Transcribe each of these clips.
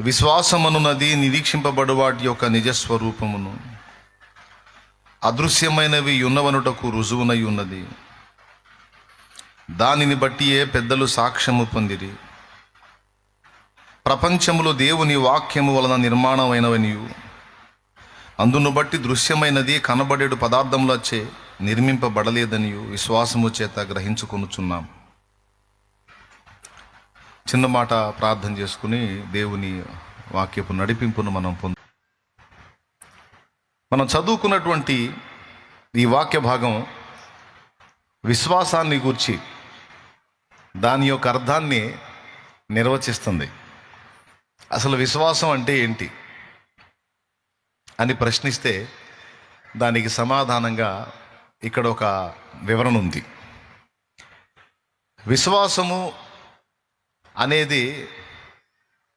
విశ్వాసమనున్నది నిరీక్షింపబడు వాటి యొక్క నిజస్వరూపమును. అదృశ్యమైనవి ఉన్నవనుటకు రుజువునై ఉన్నది. దానిని బట్టియే పెద్దలు సాక్ష్యము పొందిరి. ప్రపంచములో దేవుని వాక్యము వలన నిర్మాణమైనవనియు. అందును బట్టి దృశ్యమైనది కనబడేడు పదార్థములచే నిర్మింపబడలేదనియు విశ్వాసము చేత గ్రహించుకొనుచున్నాం. చిన్న మాట ప్రార్థన చేసుకుని దేవుని వాక్యపు నడిపింపును మనం పొందు మనం చదువుకున్నటువంటి ఈ వాక్య భాగం విశ్వాసాన్ని గూర్చి దాని యొక్క అర్థాన్ని నిర్వచిస్తుంది. అసలు విశ్వాసం అంటే ఏంటి? అని ప్రశ్నిస్తే దానికి సమాధానంగా ఇక్కడ ఒక వివరణ ఉంది. విశ్వాసము అనేది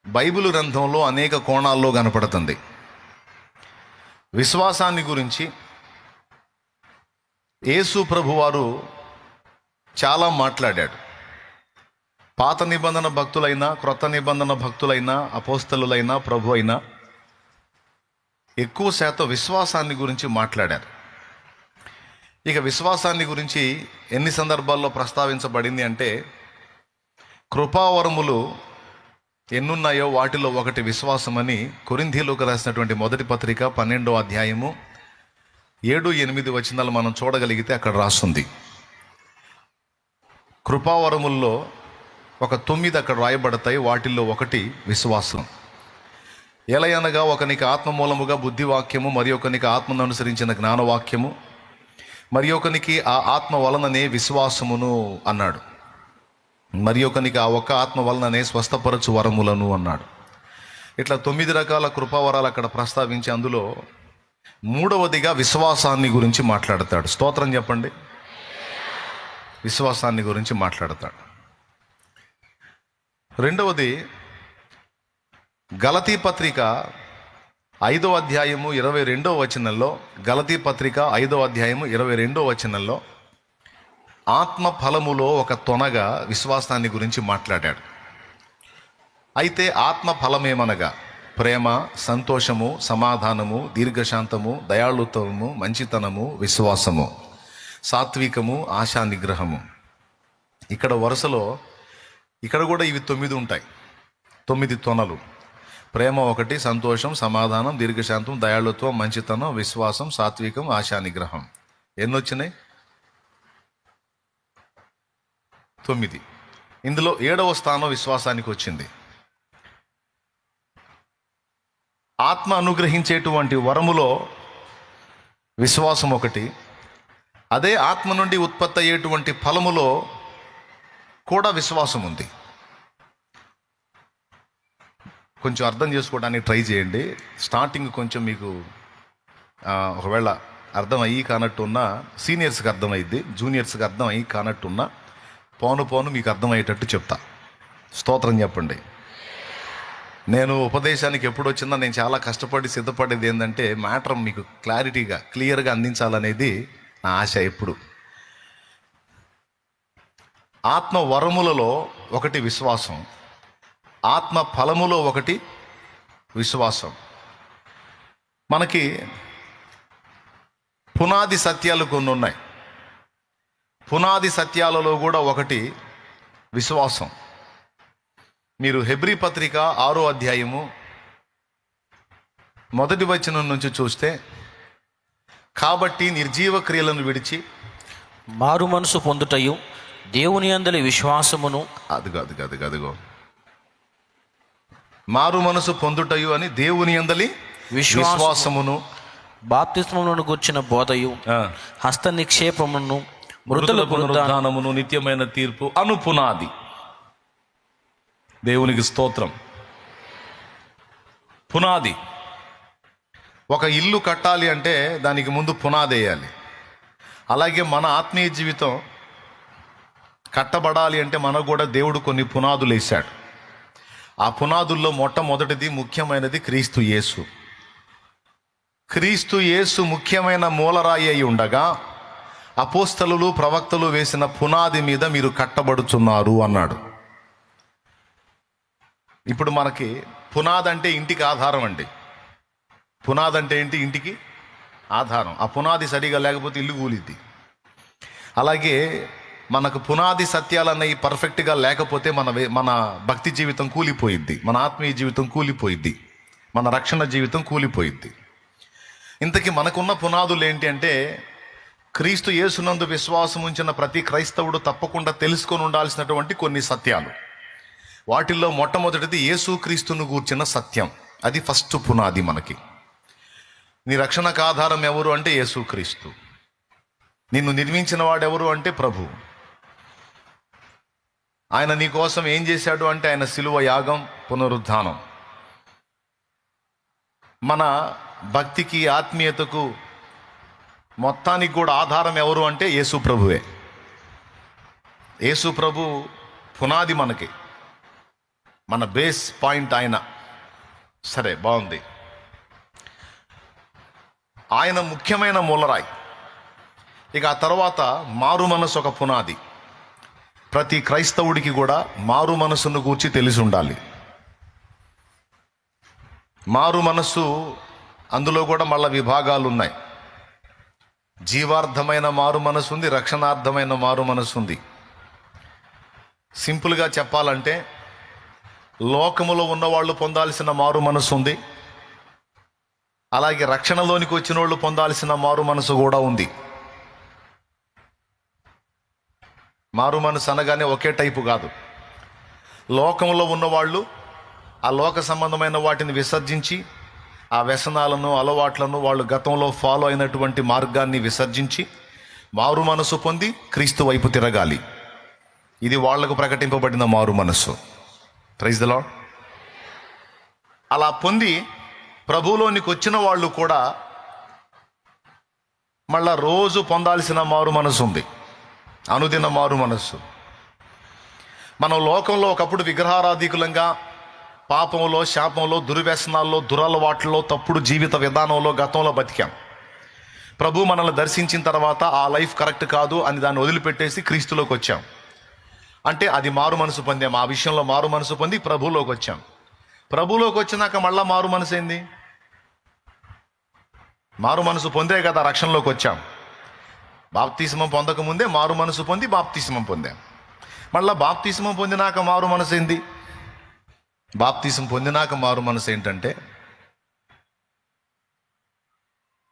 బైబిల్ గ్రంథంలో అనేక కోణాల్లో కనపడుతుంది. విశ్వాసాన్ని గురించి యేసు ప్రభువారు చాలా మాట్లాడాడు. పాత నిబంధన భక్తులైనా క్రొత్త నిబంధన భక్తులైనా అపోస్తలులైనా ప్రభు అయినా ఎక్కువ శాతం విశ్వాసాన్ని గురించి మాట్లాడారు. ఇక విశ్వాసాన్ని గురించి ఎన్ని సందర్భాల్లో ప్రస్తావించబడింది అంటే కృపావరములు ఎన్నున్నాయో వాటిలో ఒకటి విశ్వాసమని కొరింధీలోకి రాసినటువంటి మొదటి పత్రిక పన్నెండో అధ్యాయము ఏడు ఎనిమిది వచనాలు మనం చూడగలిగితే అక్కడ రాస్తుంది. కృపావరముల్లో ఒక తొమ్మిది అక్కడ రాయబడతాయి వాటిల్లో ఒకటి విశ్వాసం. ఎలయనగా ఒకనికి ఆత్మ మూలముగా బుద్ధివాక్యము మరి ఒకనికి ఆత్మను అనుసరించిన జ్ఞానవాక్యము మరి ఒకనికి ఆ ఆత్మ వలననే విశ్వాసమును అన్నాడు. మరి ఒకనికి ఆ ఒక్క ఆత్మ వలననే స్వస్థపరచు వరములను అన్నాడు. ఇట్లా తొమ్మిది రకాల కృపావరాలు అక్కడ ప్రస్తావించి అందులో మూడవదిగా విశ్వాసాన్ని గురించి మాట్లాడతాడు. స్తోత్రం చెప్పండి. విశ్వాసాన్ని గురించి మాట్లాడతాడు. రెండవది గలతీ పత్రిక ఐదో అధ్యాయము ఇరవై రెండో వచనంలో గలతీ పత్రిక ఐదో అధ్యాయము ఇరవై రెండో వచనంలో ఆత్మ ఫలములో ఒక తొనగా విశ్వాసాన్ని గురించి మాట్లాడాడు. అయితే ఆత్మ ఫలమేమనగా ప్రేమ సంతోషము సమాధానము దీర్ఘశాంతము దయాళుత్వము మంచితనము విశ్వాసము సాత్వికము ఆశా నిగ్రహము ఇక్కడ వరుసలో ఇక్కడ కూడా ఇవి తొమ్మిది ఉంటాయి. తొమ్మిది తొనలు. ప్రేమ ఒకటి సంతోషం సమాధానం దీర్ఘశాంతం దయాళుత్వం మంచితనం విశ్వాసం సాత్వికం ఆశా నిగ్రహం ఎన్నొచ్చినాయి? తొమ్మిది. ఇందులో ఏడవ స్థానం విశ్వాసానికి వచ్చింది. ఆత్మ అనుగ్రహించేటువంటి వరములో విశ్వాసం ఒకటి అదే ఆత్మ నుండి ఉత్పత్తి అయ్యేటువంటి ఫలములో కూడా విశ్వాసం ఉంది కొంచెం అర్థం చేసుకోవడానికి ట్రై చేయండి. స్టార్టింగ్ కొంచెం మీకు ఒకవేళ అర్థం అయ్యి కానట్టున్నా సీనియర్స్కి అర్థమైద్ది జూనియర్స్కి అర్థమయ్యి కానట్టున్నా పోను పోను మీకు అర్థమయ్యేటట్టు చెప్తా. స్తోత్రం చెప్పండి. నేను ఉపదేశానికి ఎప్పుడు వచ్చిందో నేను చాలా కష్టపడి సిద్ధపడేది ఏంటంటే మ్యాటర్ మీకు క్లారిటీగా క్లియర్గా అందించాలనేది నా ఆశ ఎప్పుడు. ఆత్మ వరములలో ఒకటి విశ్వాసం. ఆత్మ ఫలములో ఒకటి విశ్వాసం. మనకి పునాది సత్యాలు కొన్ని ఉన్నాయి పునాది సత్యాలలో కూడా ఒకటి విశ్వాసం. మీరు హెబ్రీ పత్రిక ఆరో అధ్యాయము మొదటి వచనం నుంచి చూస్తే కాబట్టి నిర్జీవ క్రియలను విడిచి మారు మనసు పొందుటయు దేవుని అందలి విశ్వాసమును. అదిగో అదిగో అదిగో అదిగో మారు మనసు పొందుటయు అని దేవుని అందలి విశ్వాసము. విశ్వాసమును. బాప్తిస్మములను గూర్చిన బోధయు హస్త నిక్షేపమును మృతుల పునరుద్ధానమును నిత్యమైన తీర్పు అను పునాది దేవునికి స్తోత్రం. పునాది. ఒక ఇల్లు కట్టాలి అంటే దానికి ముందు పునాది వేయాలి. అలాగే మన ఆత్మీయ జీవితం కట్టబడాలి అంటే మనకు కూడా దేవుడు కొన్ని పునాదులు వేశాడు. ఆ పునాదుల్లో మొట్టమొదటిది ముఖ్యమైనది క్రీస్తు యేసు. క్రీస్తు యేసు ముఖ్యమైన మూలరాయి అయి ఉండగా అపోస్తలులు ప్రవక్తలు వేసిన పునాది మీద మీరు కట్టబడుచున్నారు అన్నాడు. ఇప్పుడు మనకి పునాది అంటే ఇంటికి ఆధారం అండి. పునాది అంటే ఏంటి? ఇంటికి ఆధారం. ఆ పునాది సరిగా లేకపోతే ఇల్లు కూలిద్ది. అలాగే మనకు పునాది సత్యాలన్నవి పర్ఫెక్ట్గా లేకపోతే మన మన భక్తి జీవితం కూలిపోయిద్ది. మన ఆత్మీయ జీవితం కూలిపోయిద్ది. మన రక్షణ జీవితం కూలిపోయిద్ది. ఇంతకీ మనకున్న పునాదులు ఏంటి అంటే క్రీస్తు యేసునందు విశ్వాసం ఉంచిన ప్రతి క్రైస్తవుడు తప్పకుండా తెలుసుకొని ఉండాల్సినటువంటి కొన్ని సత్యాలు. వాటిల్లో మొట్టమొదటిది యేసు క్రీస్తును గూర్చిన సత్యం. అది ఫస్ట్ పునాది మనకి. నీ రక్షణకు ఆధారం ఎవరు అంటే యేసుక్రీస్తు నిన్ను నిర్మించిన వాడెవరు అంటే ప్రభు. ఆయన నీ కోసం ఏం చేశాడు అంటే ఆయన సిలువ యాగం పునరుద్ధానం. మన భక్తికి ఆత్మీయతకు మొత్తానికి కూడా ఆధారం ఎవరు అంటే యేసు ప్రభువే. యేసు ప్రభు పునాది మనకి. మన బేస్ పాయింట్ ఆయన. సరే బాగుంది. ఆయన ముఖ్యమైన మూలరాయి. ఇక ఆ తర్వాత మారు మనసు ఒక పునాది. ప్రతి క్రైస్తవుడికి కూడా మారు మనసును గూర్చి తెలిసి ఉండాలి. మారు మనస్సు అందులో కూడా మళ్ళా విభాగాలు ఉన్నాయి జీవార్థమైన మారు మనసు ఉంది రక్షణార్థమైన మారు మనసు ఉంది సింపుల్గా చెప్పాలంటే లోకములో ఉన్నవాళ్ళు పొందాల్సిన మారు మనసు ఉంది అలాగే రక్షణలోనికి వచ్చిన వాళ్ళు పొందాల్సిన మారు మనసు కూడా ఉంది. మారు మనసు అనగానే ఒకే టైపు కాదు. లోకంలో ఉన్నవాళ్ళు ఆ లోక సంబంధమైన వాటిని విసర్జించి ఆ వ్యసనాలను అలవాట్లను వాళ్ళు గతంలో ఫాలో అయినటువంటి మార్గాన్ని విసర్జించి మారు మనసు పొంది క్రీస్తు వైపు తిరగాలి. ఇది వాళ్ళకు ప్రకటింపబడిన మారు మనస్సు ప్రైజ్ ద లాడ్ అలా పొంది ప్రభువులోనికి వచ్చిన వాళ్ళు కూడా మళ్ళా రోజు పొందాల్సిన మారు మనసు ఉంది. అనుదిన మారు మనస్సు మనం లోకంలో ఒకప్పుడు విగ్రహారాధికులంగా పాపంలో శాపంలో దుర్వ్యసనాల్లో దురలవాట్లలో తప్పుడు జీవిత విధానంలో గతంలో బతికాం. ప్రభు మనల్ని దర్శించిన తర్వాత ఆ లైఫ్ కరెక్ట్ కాదు అని దాన్ని వదిలిపెట్టేసి క్రీస్తులోకి వచ్చాం. అంటే అది మారు మనసు పొందాం. ఆ విషయంలో మారు మనసు పొంది ప్రభులోకి వచ్చాం. ప్రభులోకి వచ్చినాక మళ్ళా మారు మనసు ఏంది? మారు మనసు పొందే కదా రక్షణలోకి వచ్చాం. బాప్తిస్మం పొందకముందే మారు మనసు పొంది బాప్తిస్మం పొందాం. మళ్ళీ బాప్తిస్మం పొందినాక మారు మనసు ఏంది? బాప్తీసం పొందినాక మారు మనసు ఏంటంటే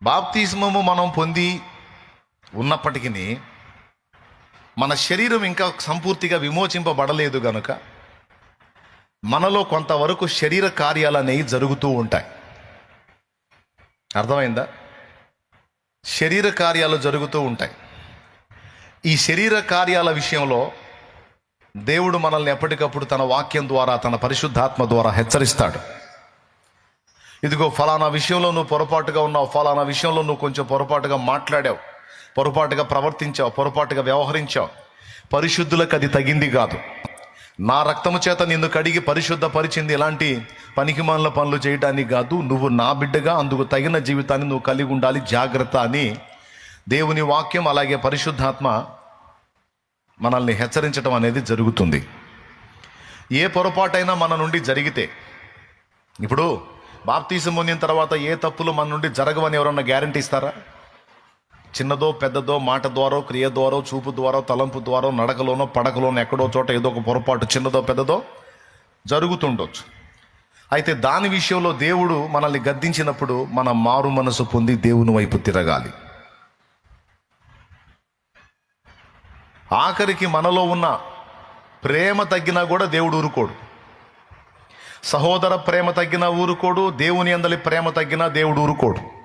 బాప్తిస్మము మనం పొంది ఉన్నప్పటికీ మన శరీరం ఇంకా సంపూర్తిగా విమోచింపబడలేదు గనుక మనలో కొంతవరకు శరీర కార్యాలు అనేవి జరుగుతూ ఉంటాయి. అర్థమైందా? శరీర కార్యాలు జరుగుతూ ఉంటాయి. ఈ శరీర కార్యాల విషయంలో దేవుడు మనల్ని ఎప్పటికప్పుడు తన వాక్యం ద్వారా తన పరిశుద్ధాత్మ ద్వారా హెచ్చరిస్తాడు. ఇదిగో ఫలానా విషయంలో నువ్వు పొరపాటుగా ఉన్నావు ఫలానా విషయంలో నువ్వు కొంచెం పొరపాటుగా మాట్లాడావు పొరపాటుగా ప్రవర్తించావు పొరపాటుగా వ్యవహరించావు. పరిశుద్ధులకు అది తగింది కాదు. నా రక్తము చేత నిన్ను కడిగి పరిశుద్ధపరిచింది ఇలాంటి పనికిమాల పనులు చేయడానికి కాదు నువ్వు నా బిడ్డగా అందుకు తగిన జీవితాన్ని నువ్వు కలిగి ఉండాలి జాగ్రత్త అని దేవుని వాక్యం అలాగే పరిశుద్ధాత్మ మనల్ని హెచ్చరించడం అనేది జరుగుతుంది. ఏ పొరపాటైనా మన నుండి జరిగితే ఇప్పుడు బాప్తీసం పొందిన తర్వాత ఏ తప్పులు మన నుండి జరగవని ఎవరన్నా గ్యారంటీ ఇస్తారా? చిన్నదో పెద్దదో మాట ద్వారా క్రియ ద్వారా చూపు ద్వారా తలంపు ద్వారా నడకలోనో పడకలోనో ఎక్కడో చోట ఏదో ఒక పొరపాటు చిన్నదో పెద్దదో జరుగుతుండొచ్చు. అయితే దాని విషయంలో దేవుడు మనల్ని గద్దించినప్పుడు మన మారు మనసు పొంది దేవుని వైపు తిరగాలి. ఆఖరికి మనలో ఉన్న ప్రేమ తగ్గినా కూడా దేవుడు ఊరుకోడు. సహోదర ప్రేమ తగ్గినా ఊరుకోడు దేవుని అందలి ప్రేమ తగ్గినా దేవుడు ఊరుకోడు.